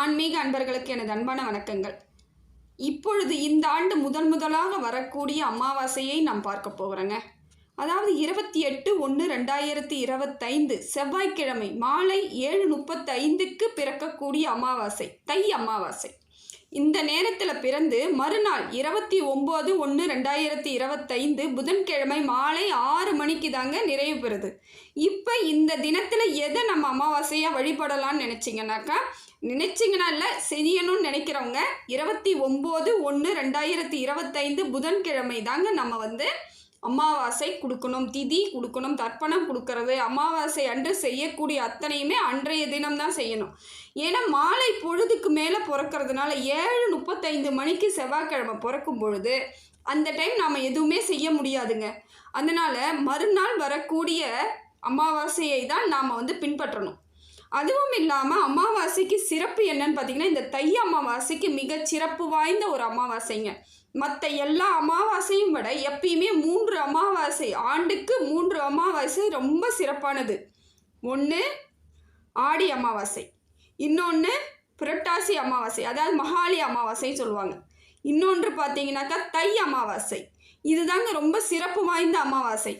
ஆன்மீக அன்பர்களுக்கு எனது அன்பான வணக்கங்கள். இப்பொழுது இந்த ஆண்டு முதன் முதலாக வரக்கூடிய அமாவாசையை நாம் பார்க்க போகிறோங்க. அதாவது இருபத்தி எட்டு ஒன்று ரெண்டாயிரத்தி இருபத்தைந்து செவ்வாய்க்கிழமை மாலை ஏழு முப்பத்தைந்துக்கு பிறக்கக்கூடிய அமாவாசை தை அமாவாசை. இந்த நேரத்தில் பிறந்து மறுநாள் இருபத்தி ஒம்பது ஒன்று ரெண்டாயிரத்தி இருபத்தைந்து புதன்கிழமை மாலை ஆறு மணிக்கு தாங்க நிறைவு பெறுது. இப்போ இந்த தினத்தில் எதை நம்ம அமாவாசையாக வழிபடலாம்னு நினச்சிங்கனாக்கா நினைச்சிங்கன்னா இல்லை செய்யணும்னு நினைக்கிறவங்க இருபத்தி ஒம்பது ஒன்று ரெண்டாயிரத்தி இருபத்தைந்து புதன்கிழமை தாங்க நம்ம வந்து அமாவாசை கொடுக்கணும். திதி கொடுக்கணும் தர்ப்பணம் கொடுக்கறது அமாவாசை அன்று செய்யக்கூடிய அத்தனையுமே அன்றைய தினம்தான் செய்யணும். ஏன்னா மாலை பொழுதுக்கு மேலே பிறக்கிறதுனால ஏழு முப்பத்தைந்து மணிக்கு செவ்வாய்க்கிழமை பிறக்கும் பொழுது அந்த டைம் நாம் எதுவுமே செய்ய முடியாதுங்க. அதனால் மறுநாள் வரக்கூடிய அமாவாசையை தான் நாம் வந்து பின்பற்றணும். அதுவும் இல்லாமல் அமாவாசைக்கு சிறப்பு என்னன்னு பார்த்தீங்கன்னா இந்த தை அமாவாசைக்கு மிக சிறப்பு வாய்ந்த ஒரு அமாவாசைங்க. மற்ற எல்லா அமாவாசையும் விட எப்பயுமே மூன்று அமாவாசை ஆண்டுக்கு மூன்று அமாவாசை ரொம்ப சிறப்பானது. ஒன்று ஆடி அமாவாசை. இன்னொன்று புரட்டாசி அமாவாசை. அதாவது மகாளி அமாவாசைன்னு சொல்லுவாங்க. இன்னொன்று பார்த்தீங்கன்னாக்கா தை அமாவாசை. இதுதாங்க ரொம்ப சிறப்பு வாய்ந்த அமாவாசை.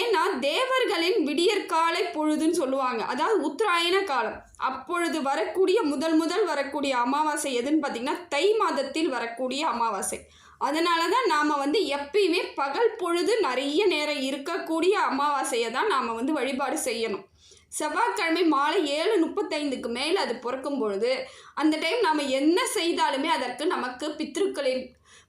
ஏன்னா தேவர்களின் விடியற்காலை பொழுதுன்னு சொல்லுவாங்க. அதாவது உத்தராயண காலம். அப்பொழுது வரக்கூடிய முதல் முதல் வரக்கூடிய அமாவாசை எதுன்னு பார்த்தீங்கன்னா தை மாதத்தில் வரக்கூடிய அமாவாசை. அதனால தான் நாம் வந்து எப்பயுமே பகல் பொழுது நிறைய நேரம் இருக்கக்கூடிய அமாவாசையை தான் நாம் வந்து வழிபாடு செய்யணும். செவ்வாய்க்கிழமை மாலை ஏழு முப்பத்தைந்துக்கு மேலே அது பிறக்கும் பொழுது அந்த டைம் நாம் என்ன செய்தாலுமே அதற்கு நமக்கு பித்ருக்களின்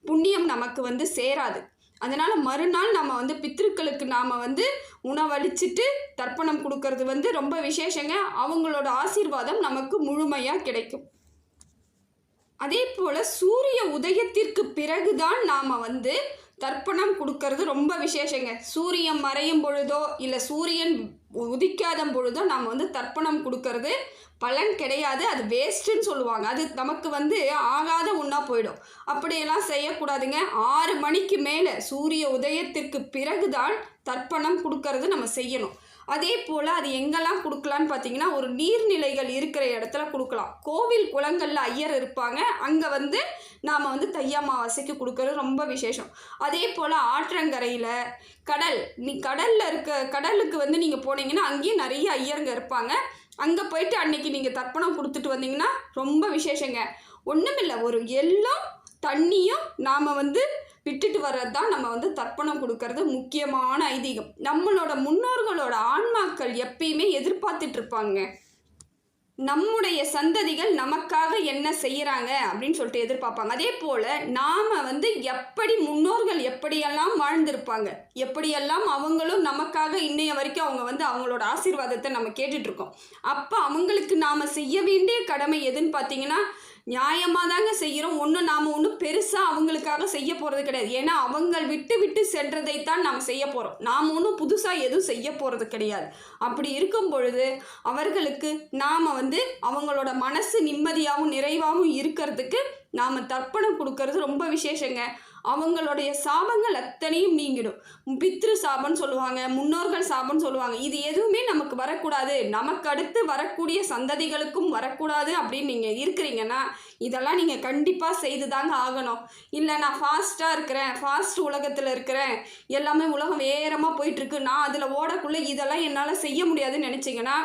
புண்ணியம் நமக்கு வந்து சேராது. அதனால் மறுநாள் நம்ம வந்து பித்திருக்களுக்கு நாம் வந்து உணவளிச்சிட்டு தர்ப்பணம் கொடுக்கறது வந்து ரொம்ப விசேஷங்க. அவங்களோட ஆசீர்வாதம் நமக்கு முழுமையாக கிடைக்கும். அதே போல் சூரிய உதயத்திற்கு பிறகுதான் நாம் வந்து தர்ப்பணம் கொடுக்கறது ரொம்ப விசேஷங்க. சூரியன் மறையும் பொழுதோ இல்லை சூரியன் உதிக்காத பொழுதோ நாம் வந்து தர்ப்பணம் கொடுக்கறது பலன் கிடையாது. அது வேஸ்ட்டுன்னு சொல்லுவாங்க. அது நமக்கு வந்து ஆகாத போயிடும். அப்படியெல்லாம் செய்யக்கூடாதுங்க. ஆறு மணிக்கு மேலே சூரிய உதயத்திற்கு பிறகுதான் தர்ப்பணம் கொடுக்கறது நம்ம செய்யணும். அதே போல் அது எங்கெல்லாம் கொடுக்கலான்னு பார்த்தீங்கன்னா ஒரு நீர்நிலைகள் இருக்கிற இடத்துல கொடுக்கலாம். கோவில் குளங்களில் ஐயர் இருப்பாங்க. அங்கே வந்து நாம் வந்து தையம்மாவாசைக்கு கொடுக்கறது ரொம்ப விசேஷம். அதே போல் ஆற்றங்கரையில் கடல் நீ கடலில் இருக்க கடலுக்கு வந்து நீங்கள் போனீங்கன்னா அங்கேயும் நிறைய ஐயருங்க இருப்பாங்க. அங்கே போயிட்டு அன்னைக்கு நீங்கள் தர்ப்பணம் கொடுத்துட்டு வந்தீங்கன்னா ரொம்ப விசேஷங்க. ஒன்றுமில்லை ஒரு எள்ளும் தண்ணியும் நாம் வந்து விட்டுட்டு வர்றது தான் நம்ம வந்து தர்ப்பணம் கொடுக்கறது முக்கியமான ஐதீகம். நம்மளோட முன்னோர்களோட ஆன்மாக்கள் எப்பயுமே எதிர்பார்த்துட்டு இருப்பாங்க. நம்முடைய சந்ததிகள் நமக்காக என்ன செய்கிறாங்க அப்படின்னு சொல்லிட்டு எதிர்பார்ப்பாங்க. அதே போல் நாம் வந்து எப்படி முன்னோர்கள் எப்படியெல்லாம் வாழ்ந்திருப்பாங்க எப்படியெல்லாம் அவங்களும் நமக்காக இன்னைய வரைக்கும் அவங்க வந்து அவங்களோட ஆசீர்வாதத்தை நம்ம கேட்டுட்ருக்கோம் அப்போ அவங்களுக்கு நாம் செய்ய வேண்டிய கடமை எதுன்னு பார்த்தீங்கன்னா நியாயமாக தாங்க செய்கிறோம். ஒன்றும் நாம் ஒன்றும் பெருசாக அவங்களுக்காக செய்ய போகிறது கிடையாது. ஏன்னா அவங்க விட்டு விட்டு சென்றதைத்தான் நாம் செய்ய போகிறோம் நாம் ஒன்றும் புதுசாக எதுவும் செய்ய போகிறது கிடையாது. அப்படி இருக்கும் பொழுது அவர்களுக்கு நாம் வந்து அவங்களோட மனசு நிம்மதியாகவும் நிறைவாகவும் இருக்கிறதுக்கு நாம் தர்ப்பணம் கொடுக்கறது ரொம்ப விசேஷங்க. அவங்களுடைய சாபங்கள் அத்தனையும் நீங்கிடும். பித்ரு சாபம்னு சொல்லுவாங்க முன்னோர்கள் சாபம்னு சொல்லுவாங்க. இது எதுவுமே நமக்கு வரக்கூடாது. நமக்கு அடுத்து வரக்கூடிய சந்ததிகளுக்கும் வரக்கூடாது அப்படின்னு நீங்கள் இருக்கிறீங்கன்னா இதெல்லாம் நீங்கள் கண்டிப்பாக செய்து தாங்க ஆகணும். இல்லை நான் ஃபாஸ்ட்டாக இருக்கிறேன் ஃபாஸ்ட் உலகத்தில் இருக்கிறேன். எல்லாமே உலகம் வேகமாக போயிட்டுருக்கு நான் அதில் ஓடக்குள்ளே இதெல்லாம் என்னால் செய்ய முடியாதுன்னு நினச்சிங்கன்னா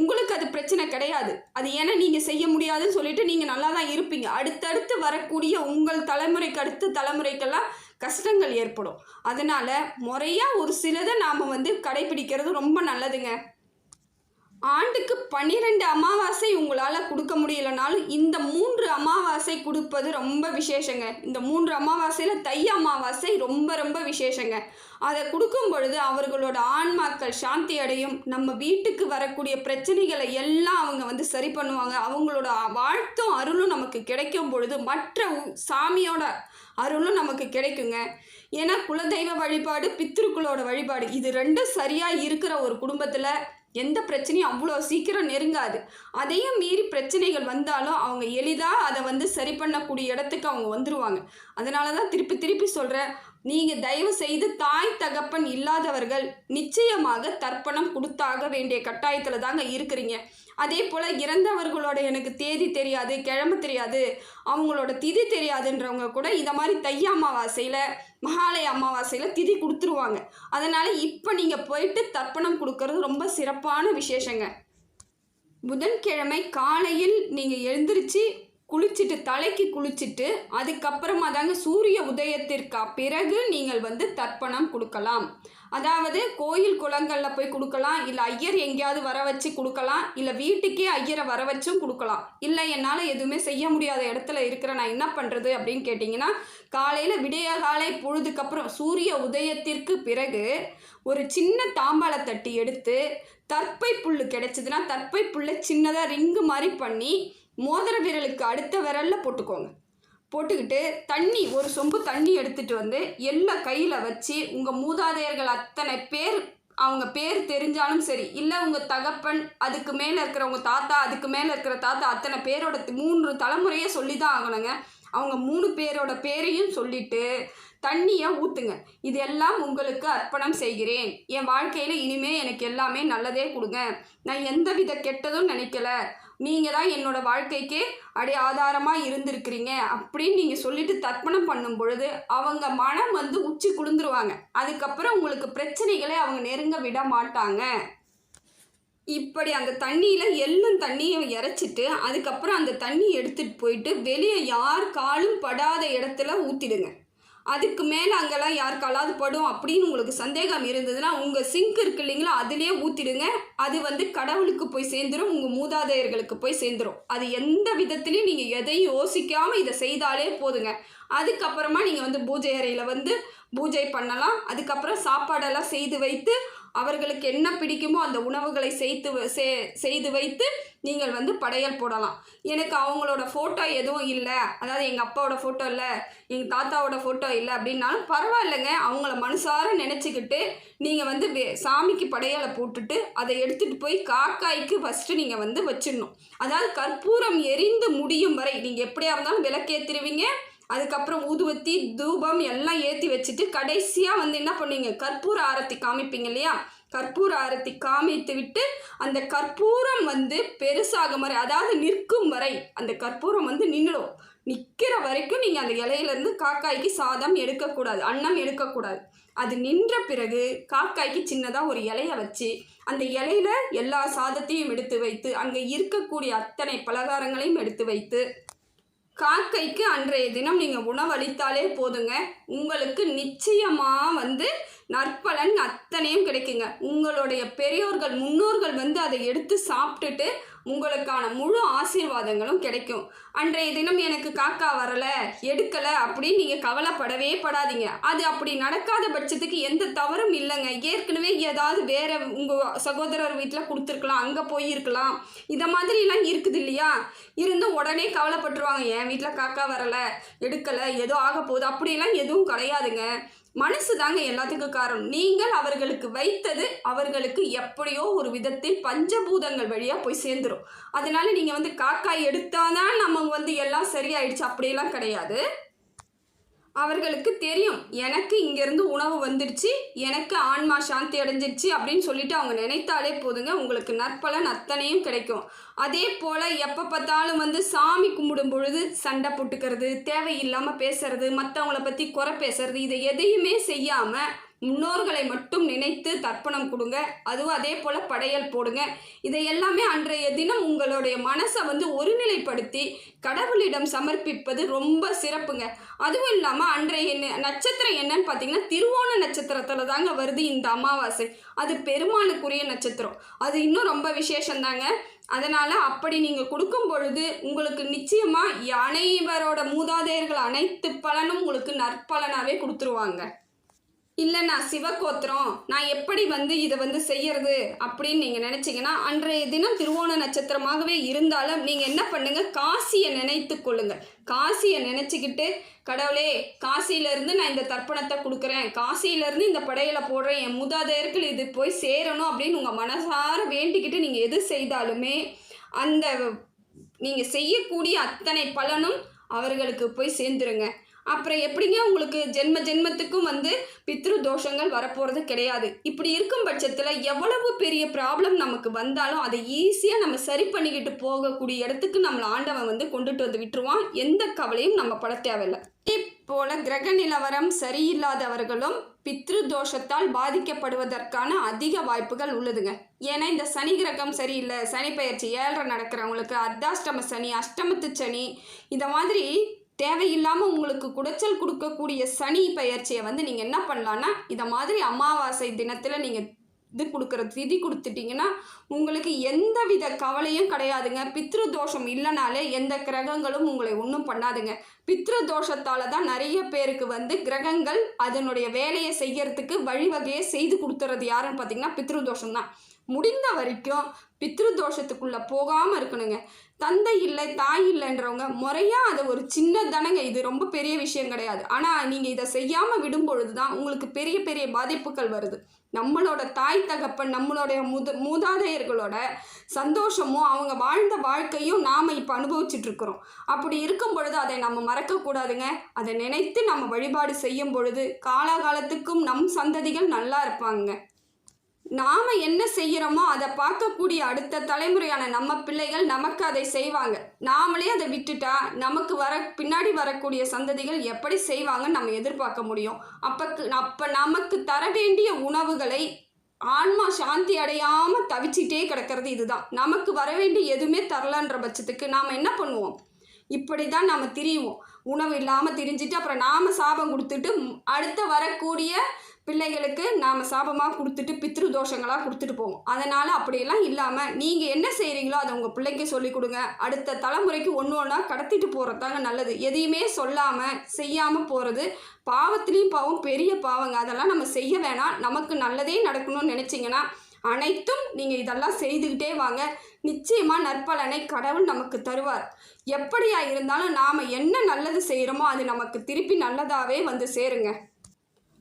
உங்களுக்கு அது பிரச்சனை கிடையாது. அது ஏன்னா நீங்கள் செய்ய முடியாதுன்னு சொல்லிட்டு நீங்கள் நல்லா தான் இருப்பீங்க. அடுத்தடுத்து வரக்கூடிய உங்கள் தலைமுறைக்கு அடுத்த தலைமுறைக்கெல்லாம் கஷ்டங்கள் ஏற்படும். அதனால் முறையாக ஒரு சிலதை நாம் வந்து கடைபிடிக்கிறது ரொம்ப நல்லதுங்க. ஆண்டுக்கு பன்னிரெண்டு அமாவாசை உங்களால் கொடுக்க முடியலனாலும் இந்த மூன்று அமாவாசை கொடுப்பது ரொம்ப விசேஷங்க. இந்த மூன்று அமாவாசையில் தை அமாவாசை ரொம்ப ரொம்ப விசேஷங்க. அதை கொடுக்கும் பொழுது அவர்களோட ஆன்மாக்கள் சாந்தி அடையும் நம்ம வீட்டுக்கு வரக்கூடிய பிரச்சனைகளை எல்லாம் அவங்க வந்து சரி பண்ணுவாங்க. அவங்களோட வாழ்த்தும் அருளும் நமக்கு கிடைக்கும் பொழுது மற்ற உ- சாமியோட அருளும் நமக்கு கிடைக்குங்க. ஏன்னா குலதெய்வ வழிபாடு பித்திருக்களோட வழிபாடு இது ரெண்டும் சரியாக இருக்கிற ஒரு குடும்பத்தில் எந்த பிரச்சனையும் அவ்வளோ சீக்கிரம் நெருங்காது. அதையும் மீறி பிரச்சனைகள் வந்தாலும் அவங்க எளிதாக அதை வந்து சரி பண்ணக்கூடிய இடத்துக்கு அவங்க வந்துடுவாங்க அதனால தான் திருப்பி திருப்பி சொல்கிறேன் நீங்கள் தயவு செய்து தாய் தகப்பன் இல்லாதவர்கள் நிச்சயமாக தர்ப்பணம் கொடுத்தாக வேண்டிய கட்டாயத்தில் தாங்க இருக்கிறீங்க. அதே போல் இறந்தவர்களோட எனக்கு தேதி தெரியாது கிழமை தெரியாது அவங்களோட திதி தெரியாதுன்றவங்க கூட இந்த மாதிரி தை அமாவாசையில் மகாலய அமாவாசையில் திதி கொடுத்துருவாங்க. அதனால் இப்போ நீங்கள் போயிட்டு தர்ப்பணம் கொடுக்கறது ரொம்ப சிறப்பான விசேஷங்க. புதன்கிழமை காலையில் நீங்கள் எழுந்திருச்சு குளிச்சுட்டு தலைக்கு குளிச்சுட்டு அதுக்கப்புறமா தாங்க சூரிய உதயத்திற்கு பிறகு நீங்கள் வந்து தர்ப்பணம் கொடுக்கலாம். அதாவது கோயில் குளங்களில் போய் கொடுக்கலாம் இல்லை ஐயர் எங்கேயாவது வர வச்சு கொடுக்கலாம் இல்லை வீட்டுக்கே ஐயரை வர வச்சும் கொடுக்கலாம். இல்லை என்னால் எதுவுமே செய்ய முடியாத இடத்துல இருக்கிற நான் என்ன பண்ணுறது அப்படின்னு கேட்டிங்கன்னா காலையில் விடிய காலை பொழுதுக்கப்புறம் சூரிய உதயத்திற்கு பிறகு ஒரு சின்ன தாம்பாளை தட்டி எடுத்து தற்பை புல் கிடச்சிதுன்னா தற்பை புல்லை சின்னதாக ரிங்கு மாதிரி பண்ணி மோதிர விரலுக்கு அடுத்த விரலில் போட்டுக்கோங்க. போட்டுக்கிட்டு தண்ணி ஒரு சொம்பு தண்ணி எடுத்துகிட்டு வந்து எல்லாம் கையில் வச்சு உங்கள் மூதாதையர்கள் அத்தனை பேர் அவங்க பேர் தெரிஞ்சாலும் சரி இல்லை உங்கள் தகப்பன் அதுக்கு மேலே இருக்கிற உங்கள் தாத்தா அதுக்கு மேலே இருக்கிற தாத்தா அத்தனை பேரோட மூன்று தலைமுறையை சொல்லி தான் ஆகணுங்க. அவங்க மூணு பேரோட பேரையும் சொல்லிட்டு தண்ணியை ஊற்றுங்க இதெல்லாம் உங்களுக்கு அர்ப்பணம் செய்கிறேன். என் வாழ்க்கையில் இனிமே எனக்கு எல்லாமே நல்லதே கொடுங்க. நான் எந்த வித கெட்டதும் நினைக்கல. நீங்கள் தான் என்னோட வாழ்க்கைக்கு அடி ஆதாரமாக இருந்திருக்கிறீங்க அப்படின்னு நீங்கள் சொல்லிட்டு தர்ப்பணம் பண்ணும் பொழுது அவங்க மனம் வந்து உச்சி குளிந்துருவாங்க அதுக்கப்புறம் உங்களுக்கு பிரச்சனைகளை அவங்க நெருங்க விட மாட்டாங்க. இப்படி அந்த தண்ணியில் எள்ளும் தண்ணியை இறைச்சிட்டு அதுக்கப்புறம் அந்த தண்ணி எடுத்துகிட்டு போயிட்டு வெளியே யார் காலும் படாத இடத்துல ஊற்றிடுங்க அதுக்கு மேலே அங்கெல்லாம் யாருக்காலாவது படும் அப்படின்னு உங்களுக்கு சந்தேகம் இருந்ததுன்னா உங்கள் சிங்க் இருக்கு இல்லைங்களா அதிலே ஊற்றிடுங்க அது வந்து கடவுளுக்கு போய் சேர்ந்துடும் உங்கள் மூதாதையர்களுக்கு போய் சேர்ந்துடும் அது எந்த விதத்துலையும் நீங்கள் எதையும் யோசிக்காமல் இதை செய்தாலே போதுங்க. அதுக்கப்புறமா நீங்கள் வந்து பூஜை அறையில் வந்து பூஜை பண்ணலாம். அதுக்கப்புறம் சாப்பாடெல்லாம் செய்து வைத்து அவர்களுக்கு என்ன பிடிக்குமோ அந்த உணவுகளை செய்து வ- செ- செய்து வைத்து நீங்கள் வந்து படையல் போடலாம். எனக்கு அவங்களோட ஃபோட்டோ எதுவும் இல்லை. அதாவது எங்கள் அப்பாவோட ஃபோட்டோ இல்லை. எங்கள் தாத்தாவோட ஃபோட்டோ இல்லை அப்படின்னாலும் பரவாயில்லைங்க. அவங்கள மனசார நினச்சிக்கிட்டு நீங்கள் வந்து சாமிக்கு படையலை போட்டுட்டு அதை எடுத்துகிட்டு போய் காக்காய்க்கு ஃபஸ்ட்டு நீங்கள் வந்து வச்சிடணும். அதாவது கற்பூரம் எரிந்து முடியும் வரை நீங்கள் எப்படியா இருந்தாலும் விளக்கேற்றிடுவீங்க அதுக்கப்புறம் ஊதுவத்தி தூபம் எல்லாம் ஏற்றி வச்சுட்டு கடைசியாக வந்து என்ன பண்ணுவீங்க? கற்பூர ஆரத்தி காமிப்பீங்க இல்லையா? கற்பூர ஆரத்தி காமித்து விட்டு அந்த கற்பூரம் வந்து பெருசாகும் வரை அதாவது நிற்கும் வரை அந்த கற்பூரம் வந்து நின்றுடும் நிற்கிற வரைக்கும் நீங்கள் அந்த இலையிலேருந்து காக்காய்க்கு சாதம் எடுக்கக்கூடாது அன்னம் எடுக்கக்கூடாது. அது நின்ற பிறகு காக்காய்க்கு சின்னதாக ஒரு இலையை வச்சு அந்த இலையில எல்லா சாதத்தையும் எடுத்து வைத்து அங்கே இருக்கக்கூடிய அத்தனை பலகாரங்களையும் எடுத்து வைத்து காக்கைக்கு அன்றைய தினம் நீங்கள் உணவளித்தாலே போதுங்க. உங்களுக்கு நிச்சயமாக வந்து நற்பலன் அத்தனையும் கிடைக்குங்க. உங்களுடைய பெரியோர்கள் முன்னோர்கள் வந்து அதை எடுத்து சாப்பிட்டுட்டு உங்களுக்கான முழு ஆசீர்வாதங்களும் கிடைக்கும். அன்றைய தினம் எனக்கு காக்கா வரலை எடுக்கலை அப்படின்னு நீங்கள் கவலைப்படவே படாதீங்க. அது அப்படி நடக்காத பட்சத்துக்கு எந்த தவறும் இல்லைங்க. ஏற்கனவே ஏதாவது வேற உங்கள் சகோதரர் வீட்டில் கொடுத்துருக்கலாம் அங்கே போயிருக்கலாம். இதை மாதிரிலாம் இருக்குது இல்லையா? இருந்தும் உடனே கவலைப்பட்டுருவாங்க. என் வீட்டில் காக்கா வரலை எடுக்கலை ஏதோ ஆக போகுது அப்படிலாம் எதுவும் கிடையாதுங்க. மனசு தாங்க எல்லாத்துக்கும் காரணம். நீங்கள் அவர்களுக்கு வைத்தது அவர்களுக்கு எப்படியோ ஒரு விதத்தில் பஞ்சபூதங்கள் வழியாக போய் சேர்ந்துடும் அதனால நீங்கள் வந்து காக்காய் எடுத்தாதான் நம்ம வந்து எல்லாம் சரியாயிடுச்சு. அப்படியெல்லாம் கிடையாது. அவர்களுக்கு தெரியும். எனக்கு இங்கேருந்து உணவு வந்துடுச்சு. எனக்கு ஆன்மா சாந்தி அடைஞ்சிருச்சு அப்படின்னு சொல்லிட்டு அவங்க நினைத்தாலே போதுங்க. உங்களுக்கு நற்பலன் அத்தனையும் கிடைக்கும். அதே போல் எப்போ பார்த்தாலும் வந்து சாமி கும்பிடும் பொழுது சண்டை போட்டுக்கிறது தேவையில்லாமல் பேசுறது மற்றவங்கள பற்றி குறை பேசுறது இதை எதையுமே செய்யாமல் முன்னோர்களை மட்டும் நினைத்து தர்ப்பணம் கொடுங்க. அதுவும் அதே போல் படையல் போடுங்க. இதை எல்லாமே அன்றைய தினம் உங்களுடைய மனசை வந்து ஒருநிலைப்படுத்தி கடவுளிடம் சமர்ப்பிப்பது ரொம்ப சிறப்புங்க. அதுவும் இல்லாமல் அன்றைய நட்சத்திரம் என்னன்னு பார்த்தீங்கன்னா திருவோண நட்சத்திரத்தில் தாங்க வருது இந்த அமாவாசை. அது பெருமானுக்குரிய நட்சத்திரம். அது இன்னும் ரொம்ப விசேஷந்தாங்க. அதனால் அப்படி நீங்கள் கொடுக்கும் பொழுது உங்களுக்கு நிச்சயமாக அனைவரோட மூதாதையர்கள் அனைத்து பலனும் உங்களுக்கு நற்பலனாகவே கொடுத்துருவாங்க. இல்லை நான் சிவகோத்திரம். நான் எப்படி வந்து இதை வந்து செய்யறது? அப்படின்னு நீங்கள் நினச்சிங்கன்னா அன்றைய தினம் திருவோண நட்சத்திரமாகவே இருந்தாலும் நீங்கள் என்ன பண்ணுங்க? காசியை நினைத்து கொள்ளுங்கள். காசியை நினச்சிக்கிட்டு கடவுளே காசியிலேருந்து நான் இந்த தர்ப்பணத்தை கொடுக்குறேன். காசியிலேருந்து இந்த படையலை போடுறேன். என் மூதாதையர்கள் இது போய் சேரணும் அப்படின்னு உங்கள் மனசார வேண்டிக்கிட்டு நீங்கள் எது செய்தாலுமே அந்த நீங்கள் செய்யக்கூடிய அத்தனை பலனும் அவர்களுக்கு போய் சேர்ந்துருங்க. அப்புறம் எப்படிங்க உங்களுக்கு ஜென்ம ஜென்மத்துக்கும் வந்து பித்ரு தோஷங்கள் வரப்போகிறது கிடையாது. இப்படி இருக்கும் பட்சத்தில் எவ்வளவு பெரிய ப்ராப்ளம் நமக்கு வந்தாலும் அதை ஈஸியாக நம்ம சரி பண்ணிக்கிட்டு போகக்கூடிய இடத்துக்கு நம்மளை ஆண்டவன் வந்து கொண்டுட்டு வந்து விட்டுருவான். எந்த கவலையும் நம்ம பட தேவையில்லை. அதே போல கிரக நிலவரம் சரியில்லாதவர்களும் பித்ரு தோஷத்தால் பாதிக்கப்படுவதற்கான அதிக வாய்ப்புகள் உள்ளதுங்க. ஏன்னா இந்த சனி கிரகம் சரியில்லை சனி பயிற்சி ஏழரை நடக்கிறவங்களுக்கு அர்த்தாஷ்டம சனி அஷ்டமத்து சனி இந்த மாதிரி தேவையில்லாமல் உங்களுக்கு குடைச்சல் கொடுக்கக்கூடிய சனி பயிற்சியை வந்து நீங்கள் என்ன பண்ணலான்னா இதை மாதிரி அமாவாசை தினத்தில் நீங்கள் இது கொடுக்குற திதி கொடுத்துட்டிங்கன்னா உங்களுக்கு எந்த வித கவலையும் கிடையாதுங்க. பித்ரு தோஷம் இல்லைனாலே எந்த கிரகங்களும் உங்களை ஒன்றும் பண்ணாதுங்க. பித்ரு தோஷத்தால் தான் நிறைய பேருக்கு வந்து கிரகங்கள் அதனுடைய வேலையை செய்யறதுக்கு வழிவகையை செய்து கொடுத்துறது யாருன்னு பார்த்தீங்கன்னா பித்ரு தோஷம் தான் முடிந்த வரைக்கும் பித்ரு தோஷத்துக்குள்ளே போகாமல் இருக்கணுங்க. தந்தை இல்லை தாய் இல்லைன்றவங்க முறையாக அதை ஒரு சின்ன தானங்க இது ரொம்ப பெரிய விஷயம் கிடையாது. ஆனால் நீங்கள் இதை செய்யாமல் விடும் பொழுது தான் உங்களுக்கு பெரிய பெரிய பாதிப்புகள் வருது. நம்மளோட தாய் தகப்பன் நம்மளுடைய முத மூதாதையர்களோட சந்தோஷமும் அவங்க வாழ்ந்த வாழ்க்கையும் நாம் இப்போ அனுபவிச்சுட்டு இருக்கிறோம். அப்படி இருக்கும் பொழுது அதை நம்ம மறக்கக்கூடாதுங்க அதை நினைத்து நம்ம வழிபாடு செய்யும் பொழுது காலாகாலத்துக்கும் நம் சந்ததிகள் நல்லா இருப்பாங்க நாம் என்ன செய்கிறோமோ அதை பார்க்கக்கூடிய அடுத்த தலைமுறையான நம்ம பிள்ளைகள் நமக்கு அதை செய்வாங்க. நாமளே அதை விட்டுட்டா நமக்கு வர பின்னாடி வரக்கூடிய சந்ததிகள் எப்படி செய்வாங்கன்னு நம்ம எதிர்பார்க்க முடியும். அப்பக்கு அப்போ நமக்கு தர வேண்டிய உணவுகளை ஆன்மா சாந்தி அடையாமல் தவிச்சிட்டே கிடக்கிறது இதுதான். நமக்கு வர வேண்டிய எதுவுமே தரலன்ற பட்சத்துக்கு நாம் என்ன பண்ணுவோம்? இப்படி தான் நாம் திரியுவோம் உணவு இல்லாமல் திரிஞ்சிட்டு அப்புறம் நாம் சாபம் கொடுத்துட்டு அடுத்த வரக்கூடிய பிள்ளைகளுக்கு நாம் சாபமாக கொடுத்துட்டு பித்ரு தோஷங்களாக கொடுத்துட்டு போவோம். அதனால் அப்படியெல்லாம் இல்லாமல் நீங்கள் என்ன செய்கிறீங்களோ அதை உங்கள் பிள்ளைக்கு சொல்லிக் கொடுங்க. அடுத்த தலைமுறைக்கு ஒன்று ஒன்றா கடத்திட்டு போகிறது தாங்க நல்லது. எதையுமே சொல்லாமல் செய்யாமல் போகிறது பாவத்துலேயும் பாவம் பெரிய பாவங்க. அதெல்லாம் நம்ம செய்ய வேணாம். நமக்கு நல்லதே நடக்கணும்னு நினச்சிங்கன்னா அனைத்தும் நீங்கள் இதெல்லாம் செய்துக்கிட்டே வாங்க. நிச்சயமாக நற்பலனை கடவுள் நமக்கு தருவார். எப்படியா இருந்தாலும் நாம் என்ன நல்லது செய்கிறோமோ அது நமக்கு திருப்பி நல்லதாகவே வந்து சேருங்க.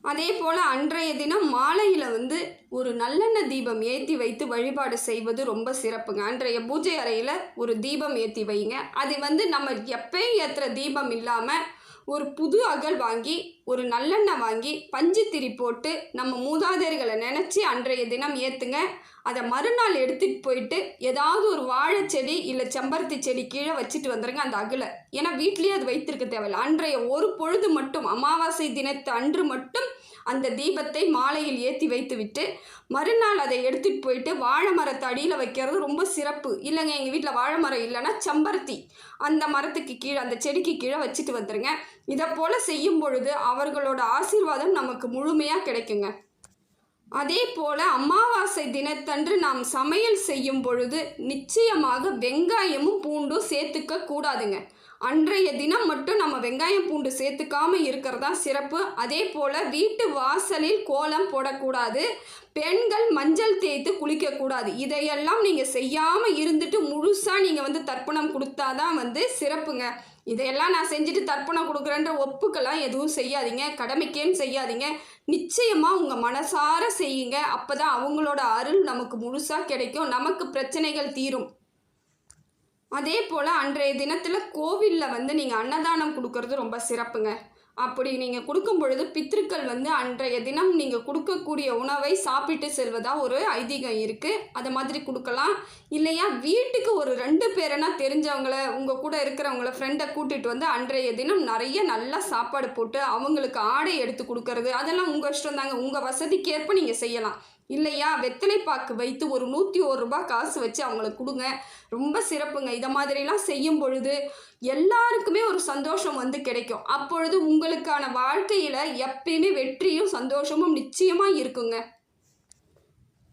அதே போல் அன்றைய தினம் மாலையில் வந்து ஒரு நல்லெண்ணெய் தீபம் ஏற்றி வைத்து வழிபாடு செய்வது ரொம்ப சிறப்புங்க. அன்றைய பூஜை அறையில் ஒரு தீபம் ஏற்றி வைங்க. அது வந்து நம்ம எப்பயும் ஏற்றுற தீபம் இல்லாமல் ஒரு புது அகல் வாங்கி ஒரு நல்லெண்ணெய் வாங்கி பஞ்சு திரி போட்டு நம்ம மூதாதையர்களை நினச்சி அன்றைய தினம் ஏற்றுங்க அதை மறுநாள் எடுத்துகிட்டு போயிட்டு ஏதாவது ஒரு வாழைச்செடி இல்லை செம்பருத்தி செடி கீழே வச்சுட்டு வந்துடுங்க அந்த அகில. ஏன்னா வீட்லேயே அது வைத்திருக்க தேவையில்லை. அன்றைய ஒரு பொழுது மட்டும் அமாவாசை தினத்து அன்று மட்டும் அந்த தீபத்தை மாலையில் ஏற்றி வைத்துவிட்டு மறுநாள் அதை எடுத்துகிட்டு போயிட்டு வாழை மரத்தை அடியில் வைக்கிறது ரொம்ப சிறப்பு. இல்லைங்க எங்கள் வீட்டில் வாழை மரம் இல்லைன்னா செம்பருத்தி. அந்த மரத்துக்கு கீழே அந்த செடிக்கு கீழே வச்சுட்டு வந்துடுங்க இதை போல் செய்யும் பொழுது அவர்களோட ஆசீர்வாதம் நமக்கு முழுமையாக கிடைக்குங்க. அதே போல் அமாவாசை தினத்தன்று நாம் சமையல் செய்யும் பொழுது நிச்சயமாக வெங்காயமும் பூண்டும் சேர்த்துக்க கூடாதுங்க. அன்றைய தினம் மட்டும் நம்ம வெங்காயம் பூண்டு சேர்த்துக்காம இருக்கிறதா சிறப்பு. அதே போல் வீட்டு வாசலில் கோலம் போடக்கூடாது. பெண்கள் மஞ்சள் தேய்த்து குளிக்கக்கூடாது. இதையெல்லாம் நீங்கள் செய்யாமல் இருந்துட்டு முழுசாக நீங்கள் வந்து தர்ப்பணம் கொடுத்தாதான் வந்து சிறப்புங்க. இதையெல்லாம் நான் செஞ்சுட்டு தர்ப்பணம் கொடுக்குறேன்ற ஒப்புக்கெல்லாம் எதுவும் செய்யாதீங்க. கடமைக்கேன்னு செய்யாதீங்க. நிச்சயமாக உங்கள் மனசார செய்யுங்க. அப்போ தான் அவங்களோட அருள் நமக்கு முழுசாக கிடைக்கும். நமக்கு பிரச்சனைகள் தீரும். அதே போல் அன்றைய தினத்தில் கோவிலில் வந்து நீங்கள் அன்னதானம் கொடுக்கறது ரொம்ப சிறப்புங்க. அப்படி நீங்கள் கொடுக்கும் பொழுது பித்திருக்கள் வந்து அன்றைய தினம் நீங்கள் கொடுக்கக்கூடிய உணவை சாப்பிட்டு செல்வதாக ஒரு ஐதீகம் இருக்குது அதை மாதிரி கொடுக்கலாம். இல்லையா வீட்டுக்கு ஒரு ரெண்டு பேரனா தெரிஞ்சவங்கள உங்கள் கூட இருக்கிறவங்கள ஃப்ரெண்டை கூட்டிகிட்டு வந்து அன்றைய தினம் நிறைய நல்லா சாப்பாடு போட்டு அவங்களுக்கு ஆடை எடுத்து கொடுக்கறது அதெல்லாம் உங்கள் இஷ்டம் தாங்க உங்கள் வசதிக்கேற்ப நீங்கள் செய்யலாம். இல்லையா? வெத்தலை பாக்கு வைத்து ஒரு நூற்றி ஒரு ரூபாய் காசு வச்சு அவங்களுக்கு கொடுங்க. ரொம்ப சிறப்புங்க. இதை மாதிரிலாம் செய்யும் பொழுது எல்லாருக்குமே ஒரு சந்தோஷம் வந்து கிடைக்கும். அப்பொழுது உங்களுக்கான வாழ்க்கையில் எப்பயுமே வெற்றியும் சந்தோஷமும் நிச்சயமாக இருக்குங்க.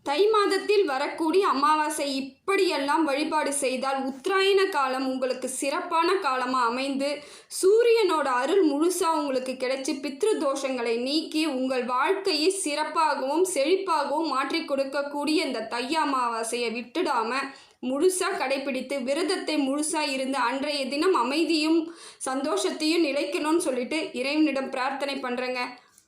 தை மாதத்தில் வரக்கூடிய அமாவாசை இப்படியெல்லாம் வழிபாடு செய்தால் உத்தராயண காலம் உங்களுக்கு சிறப்பான காலமாக அமைந்து சூரியனோட அருள் முழுசாக உங்களுக்கு கிடைச்சி பித்ரு தோஷங்களை நீக்கி உங்கள் வாழ்க்கையை சிறப்பாகவும் செழிப்பாகவும் மாற்றி கொடுக்கக்கூடிய இந்த தை அமாவாசையை விட்டுடாமல் முழுசாக கடைபிடித்து விரதத்தை முழுசாக இருந்து அன்றைய தினம் அமைதியும் சந்தோஷத்தையும் நிலைக்கணும்னு சொல்லிட்டு இறைவனிடம் பிரார்த்தனை பண்ணுறேங்க